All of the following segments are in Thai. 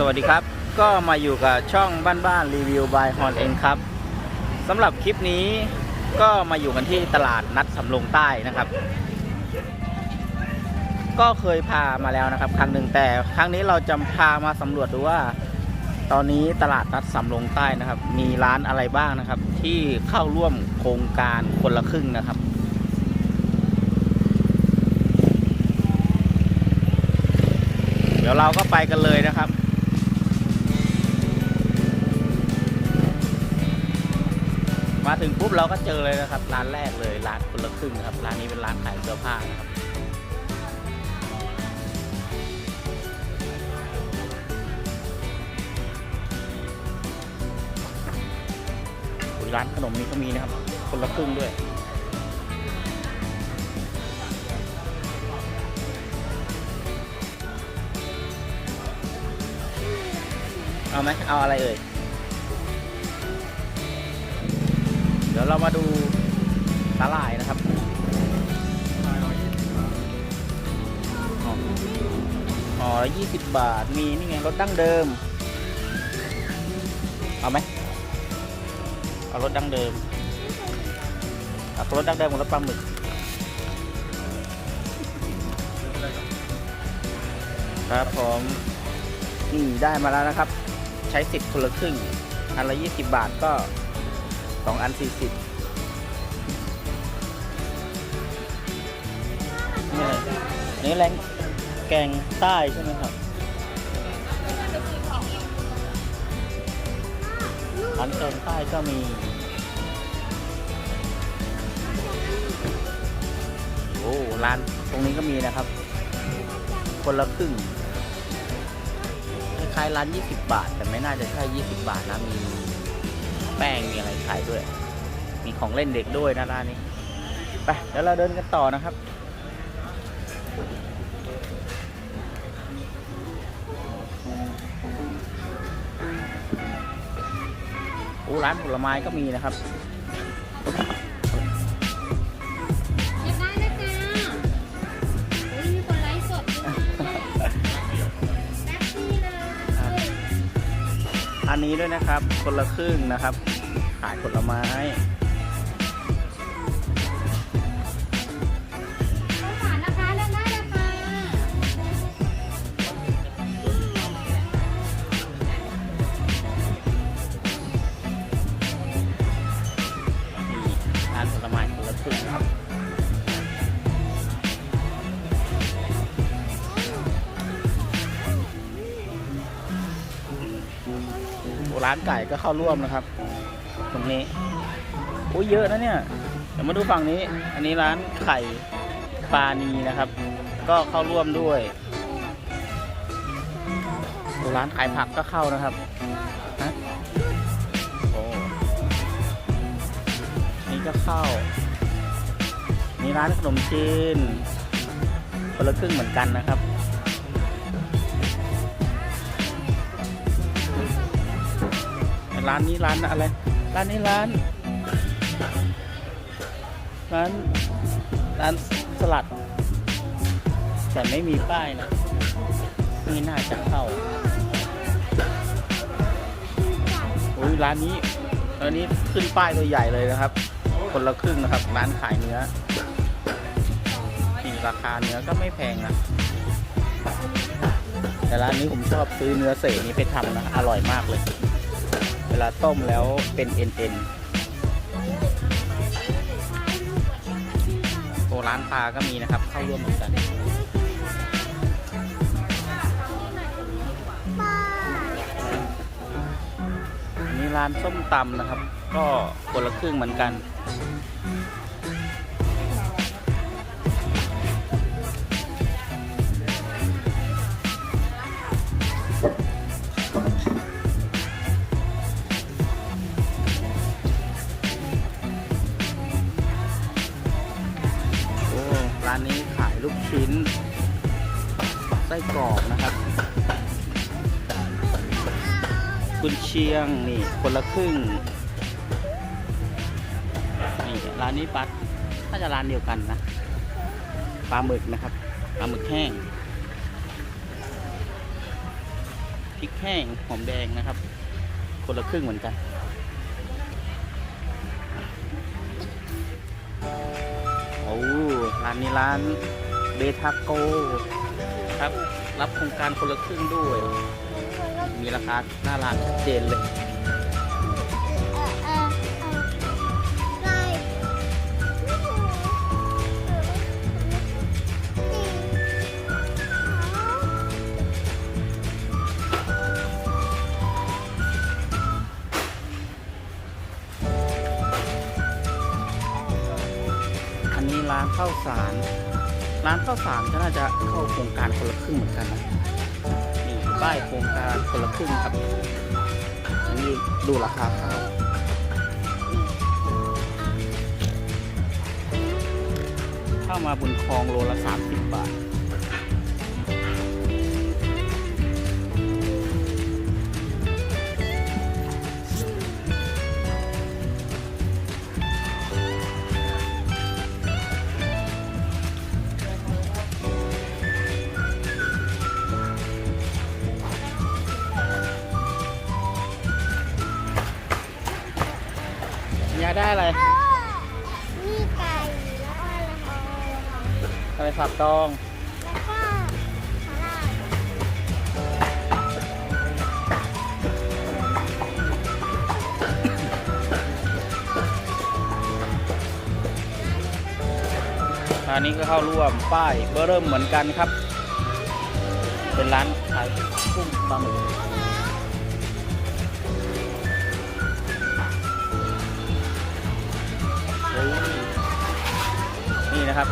สวัสดีครับ ก็มาอยู่กับช่องบ้านบ้านรีวิวบายฮอนเองครับสำหรับคลิปนี้ก็มาอยู่กันที่ตลาดนัดสำโรงใต้นะครับ ก็เคยพามาแล้วนะครับ ครั้งหนึ่งแต่ครั้งนี้เราจะพามาสำรวจดูว่า ตอนนี้ตลาดนัดสำโรงใต้นะครับ มีร้านอะไรบ้างนะครับ ที่เข้าร่วมโครงการคนละครึ่งนะครับเดี๋ยวเราก็ไปกันเลยนะครับ มาถึงปุ๊บเราก็เจอเลยนะครับ ร้านแรกเลยร้านคนละครึ่งครับร้านนี้เป็นร้านขายเสื้อผ้านะครับร้านขนมนี้ก็มีนะครับ คนละครึ่งด้วยเอาไหมเอาอะไรเอ่ย ยวเรามาดูสาหร่ายนะครับอ๋อยี่สิบบาท มีนี่ไงรสดั้งเดิม เอาไหม เอารสดั้งเดิม เอารสดั้งเดิมกับรสปลาหมึกครับผมนี่ได้มาแล้วนะครับ ใช้สิทธิ์คนละครึ่งอันละยี่สิบบาทก็ สองอันสี่สิบนี่เลยนี่แรงแกงใต้ใช่ไหมครับร้านแกงใต้ก็มีโอ้ร้านตรงนี้ก็มีนะครับ คนละครึ่งคล้ายๆร้าน 20 บาท แต่ไม่น่าจะใช่ 20 บาทนะมี แป้งมีอะไรขายด้วย มีของเล่นเด็กด้วยนะร้านนี้ไปเดี๋ยวเราเดินกันต่อนะครับอู้ร้านผลไม้ก็มีนะครับ อันนี้ด้วยนะครับ คนละครึ่งนะครับ ขายผลไม้ข้ารนะคะเลือกได้เลยค่ะนี่ร้านผลไม้คนละครึ่งนะครับ ร้านไก่ก็เข้าร่วมนะครับ ตรงนี้โอ้ยเยอะนะเนี่ยเดี๋ยวมาดูฝั่งนี้ อันนี้ร้านไข่ปลานีนะครับ ก็เข้าร่วมด้วยร้านขายผักก็เข้านะครับฮะโอ้นี่ก็เข้านี่ร้านขนมจีนคนละครึ่งเหมือนกันนะครับ ร้านนี้ร้านอะไร ร้านนี้ร้าน ร้านร้านสลัด แต่ไม่มีป้ายนะนี่น่าจะเข้าโอ้ยร้านนี้ร้านนี้ขึ้นป้ายตัวใหญ่เลยนะครับ คนละครึ่งนะครับ ร้านขายเนื้อนี่ราคาเนื้อก็ไม่แพงนะแต่ร้านนี้ผมชอบซื้อเนื้อเสนี้ไปทำนะ อร่อยมากเลย ลาต้มแล้วเป็นเอ็นเอ็นโอร้านปลาก็มีนะครับ เข้าร่วมเหมือนกันนี่ร้านส้มตำนะครับ ก็คนละครึ่งเหมือนกัน กุนเชียงนี่คนละครึ่งนี่ร้านนี้ปัดน่าจะร้านเดียวกันนะปลาหมึกนะครับปลาหมึกแห้งพริกแห้งหอมแดงนะครับ คนละครึ่งเหมือนกันโอ้ร้านนี้ร้านเบทาโก ครับ รับโครงการคนละครึ่งด้วย มีราคาหน้าร้านชัดเจนเลย ข้าวสารก็น่าจะเข้าโครงการคนละครึ่งเหมือนกันนะนี่ป้ายโครงการคนละครึ่งครับอันนี้ดูราคาข้าวข้าวมาบุญคลองโลละ30บาท อยากได้อะไร นี่ไก่แล้วก็ละครอะไรผักดอง แล้วก็สลัดร้านนี้ก็เข้าร่วมป้ายเบอร์เริ่มเหมือนกันครับ เป็นร้านขายกุ้งปลาหมึก นะครับ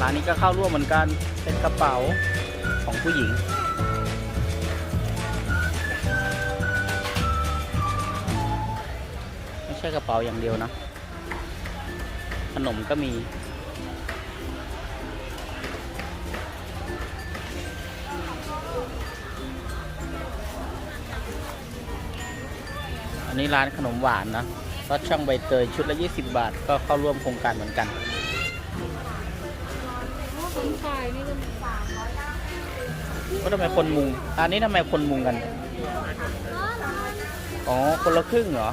ร้านนี้ก็เข้าร่วมเหมือนกัน เป็นกระเป๋าของผู้หญิง ไม่ใช่กระเป๋าอย่างเดียวนะ ขนมก็มีอันนี้ร้านขนมหวานนะรสช่างใบเตยชุดละ 20 บาท ก็เข้าร่วมโครงการเหมือนกัน นไก่นี่ก็มีสามร้อยก็ทำไมคนมุงอันนี้ทำไมคนมุงกัน อ๋อ คนละครึ่งเหรอ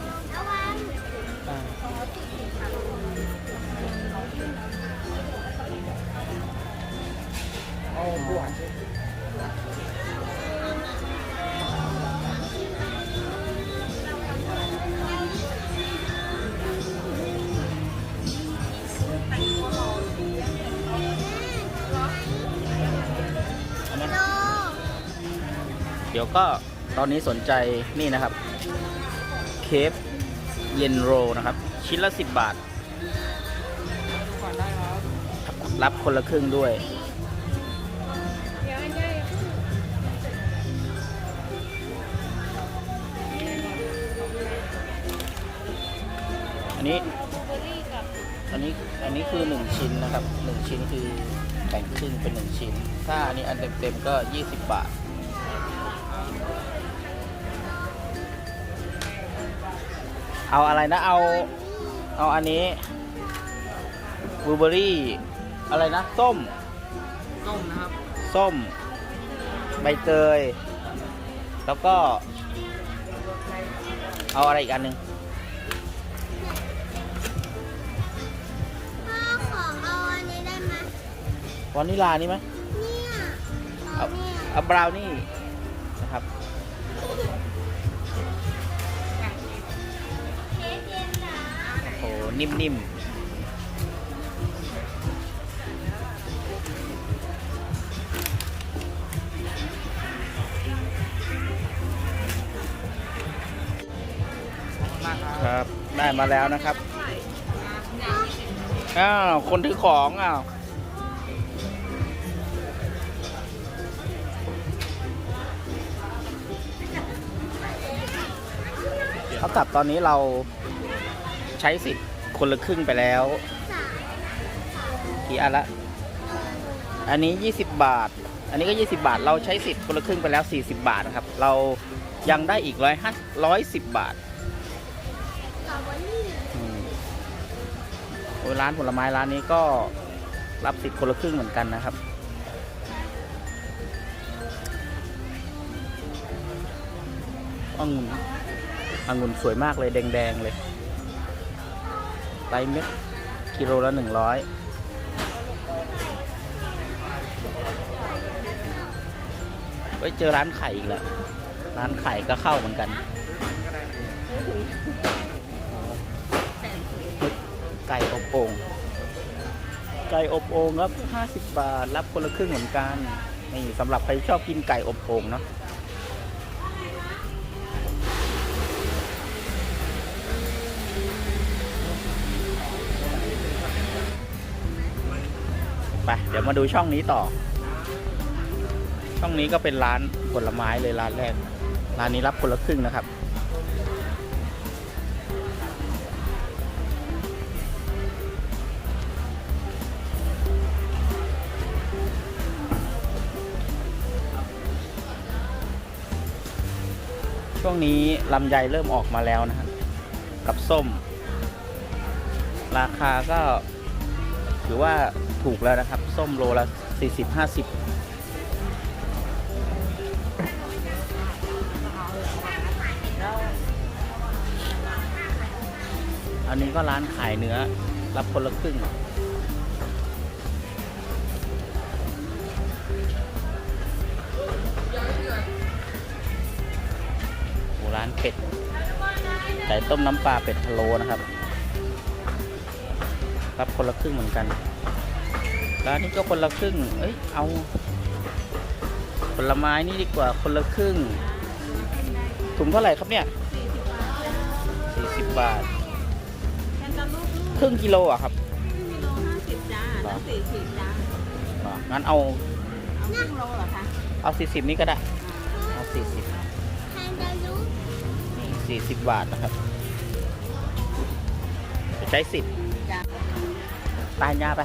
ก็ตอนนี้สนใจนี่นะครับ เคฟเยนโรนะครับ ชิ้นละ 10 บาท รับคนละครึ่งด้วย อันใหญ่อันนี้เบอร์รี่กับอันนี้ อันนี้คือ 1 ชิ้นนะครับ 1 ชิ้นคือแบ่งครึ่งเป็น 1 ชิ้น ถ้าอันนี้อันเต็มๆก็ 20 บาท เอาอะไรนะ เอา เอาอันนี้บลูเบอรี่ อะไรนะ ส้มส้มนะครับ ส้ม ใบเตย แล้วก็ เอาอะไรอีกอันหนึ่งพ่อของเอาอันนี้ได้ไหมวานิลานี่ไหมเนี่ยเอาเนี่ยเอาบราวนี่ นิ่มๆ ครับ ได้มาแล้วนะครับ อ้าว คนถือของอ้าวเท่ากับตอนนี้เราใช้สิทธิ์ คนละครึ่งไปแล้วกี่อันละ อันนี้ 20 บาท อันนี้ก็ 20 บาท เราใช้สิทธิ์คนละครึ่งไปแล้ว 40 บาทนะครับ เรายังได้อีกร้อยห้าร้อยสิบบาทโอ้ร้านผลไม้ร้านนี้ก็รับสิทธิ์คนละครึ่งเหมือนกันนะครับ องุ่นองุ่นสวยมากเลยแดงๆเลย ไตรเม็ดกิโลละหนึ่งร้อยไปเจอร้านไข่อีกแล้ว ร้านไข่ก็เข้าเหมือนกัน ไก่อบโอ่งไก่อบโอ่งครับ 50 บาท รับคนละครึ่งเหมือนกัน นี่สำหรับใครชอบกินไก่อบโอ่งเนาะ ไปเดี๋ยวมาดูช่องนี้ต่อ ช่องนี้ก็เป็นร้านผลไม้เลยร้านแรก ร้านนี้รับคนละครึ่งนะครับช่วงนี้ลำไยเริ่มออกมาแล้วนะครับ กับส้ม ราคาก็ถือว่า ถูกแล้วนะครับ ส้มโลละ 40 50 อันนี้ก็ร้านขายเนื้อ รับคนละครึ่งร้านเป็ดไก่ต้มน้ำปลาเป็ดพะโล้นะครับ รับคนละครึ่งเหมือนกัน ร้านนี้ก็คนละครึ่ง เอ้ย เอา ผลไม้นี่ดีกว่าคนละครึ่ง ถุงเท่าไหร่ครับเนี่ย40บาท ครึ่งกิโลอะครับ กิโลห้าสิบจ้าแล้วสี่สิบจ้าอ๋องั้นเอา เอาครึ่งโลเหรอคะ เอา40นี่ก็ได้ เอา40นี่40บาทนะครับ จะใช้สิทธิ์จ้าตายยาไป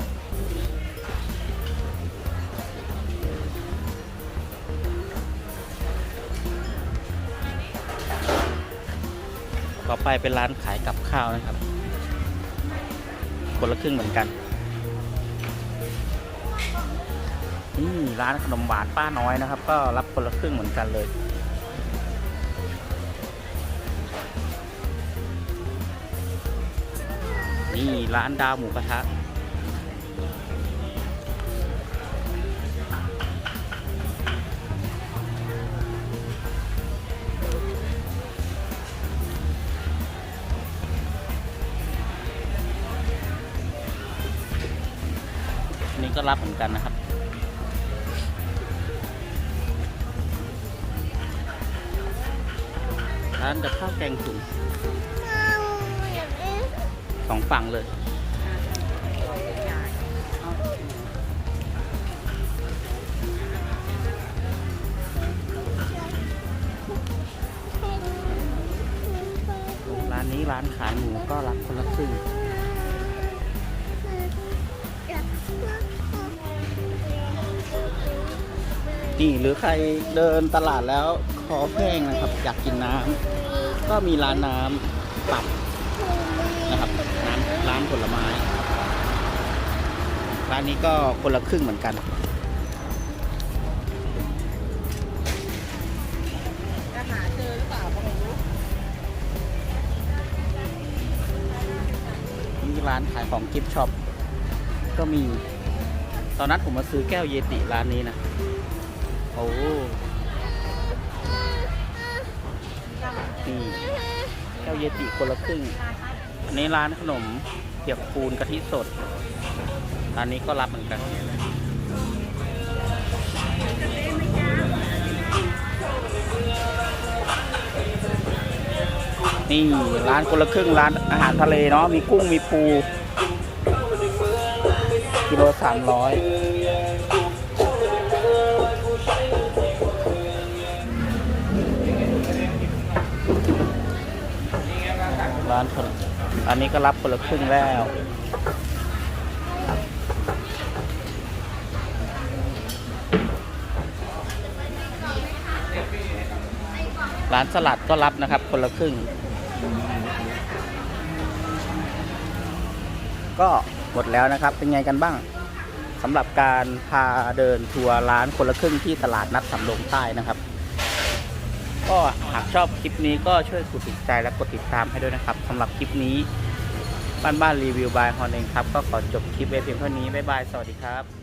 ต่อไปเป็นร้านขายกับข้าวนะครับ คนละครึ่งเหมือนกันนี่ร้านขนมหวานป้าน้อยนะครับ ก็รับคนละครึ่งเหมือนกันเลย นี่ร้านดาวหมูกระทะ ก็รับเหมือนกันนะครับ ร้านกับข้าวแกงถุงสองฝั่งเลยร้านนี้ร้านขายหมูก็รับคนละครึ่ง นี่หรือใครเดินตลาดแล้วคอแห้งนะครับ อยากกินน้ำก็มีร้านน้ำปรับนะครับน้ำร้านผลไม้ ร้านนี้ก็คนละครึ่งเหมือนกันหาเจอหรือเปล่าก็ไม่รู้นี่ร้านขายของกิฟช็อปก็มี ตอนนั้นผมมาซื้อแก้วเยติร้านนี้นะ อ้นี่แก้วเยติคนละครึ่ง อันนี้ร้านขนมเปียกปูนกะทิสด ร้านนี้ก็รับเหมือนกันนี่ร้านคนละครึ่งร้านอาหารทะเลเนาะมีกุ้งมีปูกิโลสามร้อย ร้านคนอันนี้ก็รับคนละครึ่งแล้วร้านสลัดก็รับนะครับ คนละครึ่ง ก็หมดแล้วนะครับ เป็นไงกันบ้างสำหรับการพาเดินทัวร์ร้านคนละครึ่งที่ตลาดนัดสำโรงใต้นะครับ ก็หากชอบคลิปนี้ก็ช่วยกดติดใจและกดติดตามให้ด้วยนะครับสำหรับคลิปนี้บ้านบ้านรีวิวบายฮอนเองครับ ก็ขอจบคลิปไว้เพียงเท่านี้ บ๊ายบาย สวัสดีครับ